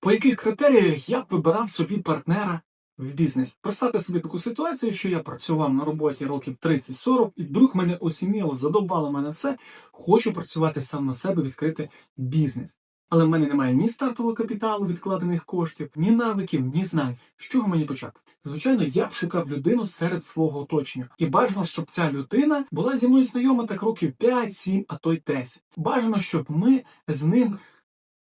По яких критеріях я б вибирав собі партнера в бізнес? Представте собі таку ситуацію, що я працював на роботі років 30-40, і вдруг мене осіміло, задовбало мене все. Хочу працювати сам на себе, відкрити бізнес. Але в мене немає ні стартового капіталу, відкладених коштів, ні навиків, ні знань. З чого мені почати? Звичайно, я б шукав людину серед свого оточення. І бажано, щоб ця людина була зі мною знайома так років 5-7, а то й 10. Бажано, щоб ми з ним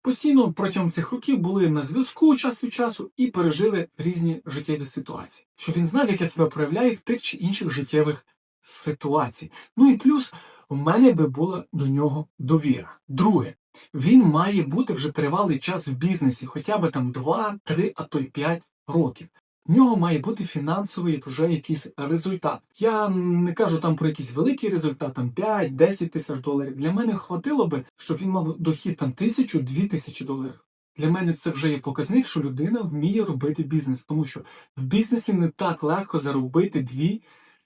постійно протягом цих років були на зв'язку час від часу і пережили різні життєві ситуації. Щоб він знав, як я себе проявляю в тих чи інших життєвих ситуацій. Ну і плюс в мене би була до нього довіра. Друге, він має бути вже тривалий час в бізнесі, хоча б там 2, 3, а то й 5 років. В нього має бути фінансовий вже якийсь результат. Я не кажу там про якийсь великий результат, там 5-10 тисяч доларів. Для мене хватило би, щоб він мав дохід там тисячу-дві тисячі доларів. Для мене це вже є показник, що людина вміє робити бізнес, тому що в бізнесі не так легко заробити дві.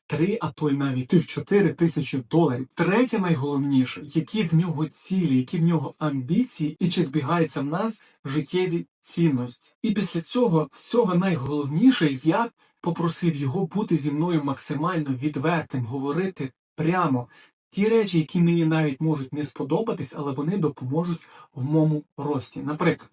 Три, а то й навіть тих чотири тисячі доларів. Третє найголовніше, які в нього цілі, які в нього амбіції, і чи збігаються в нас життєві цінності. І після цього всього найголовніше я попросив його бути зі мною максимально відвертим, говорити прямо ті речі, які мені навіть можуть не сподобатись, але вони допоможуть в моєму рості. Наприклад,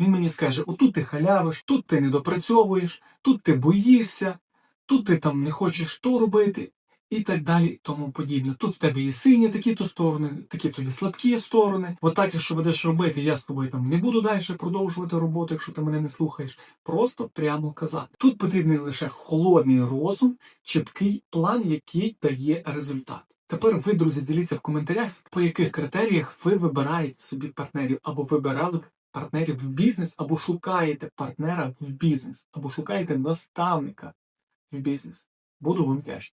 він мені скаже: отут ти халявиш, тут ти не допрацьовуєш, тут ти боїшся тут ти там не хочеш то робити, і так далі, тому подібне. Тут в тебе є сильні такі-то сторони, такі-то є слабкі сторони. Отак, якщо будеш робити, я з тобою там не буду далі продовжувати роботу, якщо ти мене не слухаєш. Просто прямо казати. Тут потрібний лише холодний розум, чіткий план, який дає результат. Тепер ви, друзі, діліться в коментарях, по яких критеріях ви вибираєте собі партнерів або вибирали партнерів в бізнес, або шукаєте партнера в бізнес, або шукаєте наставника в бізнес. Буду вам вдячний.